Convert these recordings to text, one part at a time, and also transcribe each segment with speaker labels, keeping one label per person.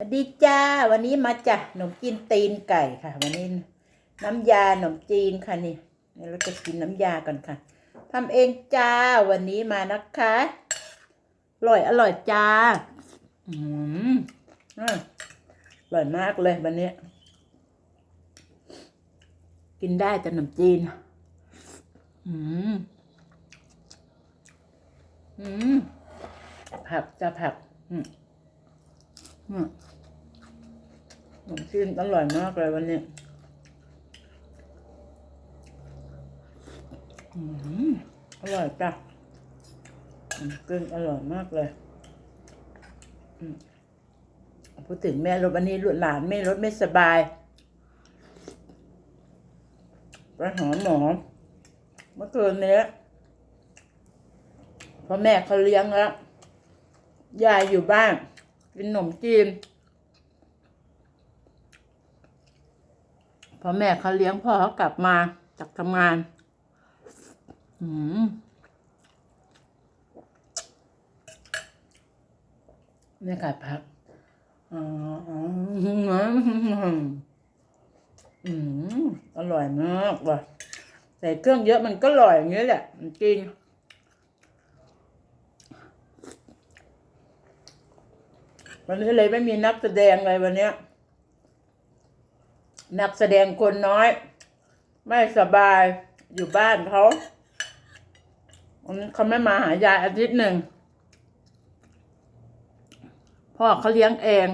Speaker 1: สวัสดีจ้า วันนี้มาจากขนมจีนตีนไก่ค่ะ วันนี้น้ำยาขนมจีนค่ะนี่เดี๋ยวเราจะกินน้ำยาก่อนค่ะทำเองจ้าวันนี้มานะคะอร่อยอร่อยจ้าอืมอร่อยมากเลยวันนี้ กินได้แต่ขนมจีน อืมอืมผักจะผัก อืม อืมขนมจีนอร่อยมากเลยวันนี้อืมอร่อยจ้ะอืมกึ่งอร่อยมากเลยอืมพูดถึงแม่รถวันนี้หลานแม่รถไม่สบายไปหาหมอเมื่อคืนนี้พ่อแม่เขาเลี้ยงแล้วยายอยู่บ้าน กินขนมจีนพอแม่เขาเลี้ยงพ่อเขากลับมาจากทำงาน อืมเนี่ยค่ะพักอ๋ออ๋ออืมอร่อยมากว่ะใส่เครื่องเยอะมันก็อร่อยอย่างนี้แหละจริง วันนี้เลยไม่มีนักแสดงเลยวันเนี้ย นักแสดงคนน้อย ไม่สบายอยู่บ้านเขาวันนี้เขาไม่มาหายายอาทิตย์หนึ่งพ่อเขาเลี้ยงเอง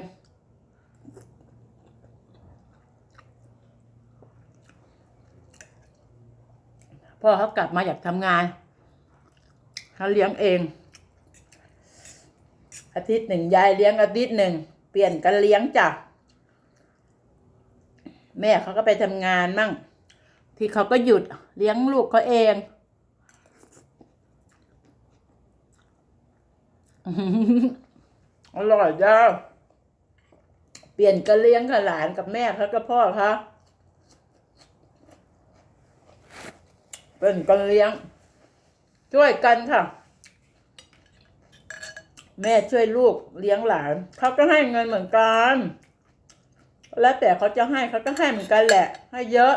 Speaker 1: พ่อเขากลับมาอยากทำงานเขาเลี้ยงเอง อาทิตย์หนึ่งยายเลี้ยงอาทิตย์หนึ่งเปลี่ยนกันเลี้ยงจ้ะแม่เขาก็ไปทำงานมั่ง ที่เขาก็หยุดเลี้ยงลูกเขาเองอร่อยจ้าเปลี่ยนกันเลี้ยงกับหลานกับแม่เขากับพ่อเขาเป็นกันเลี้ยง ช่วยกันค่ะ แม่ช่วยลูกเลี้ยงหลาน เขาก็ให้เงินเหมือนกัน แล้วแต่เขาจะให้เขาก็ให้เหมือนกันแหละ ให้เยอะ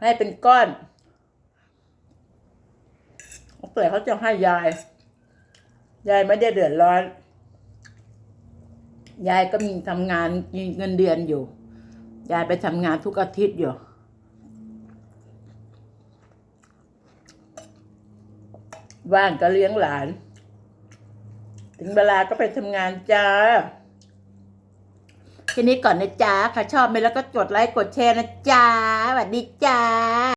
Speaker 1: ให้เป็นก้อนแต่เขาจะให้ยาย ยายไม่ได้เดือดร้อน ยายก็มีทำงานมีเงินเดือนอยู่ ยายไปทำงานทุกอาทิตย์อยู่ว่างก็เลี้ยงหลาน ถึงเวลาก็ไปทำงานจ้าทีนี้ก่อนนะจ้าค่ะชอบไหมแล้วก็กดไลค์กดแชร์นะจ้าสวัสดีจ้า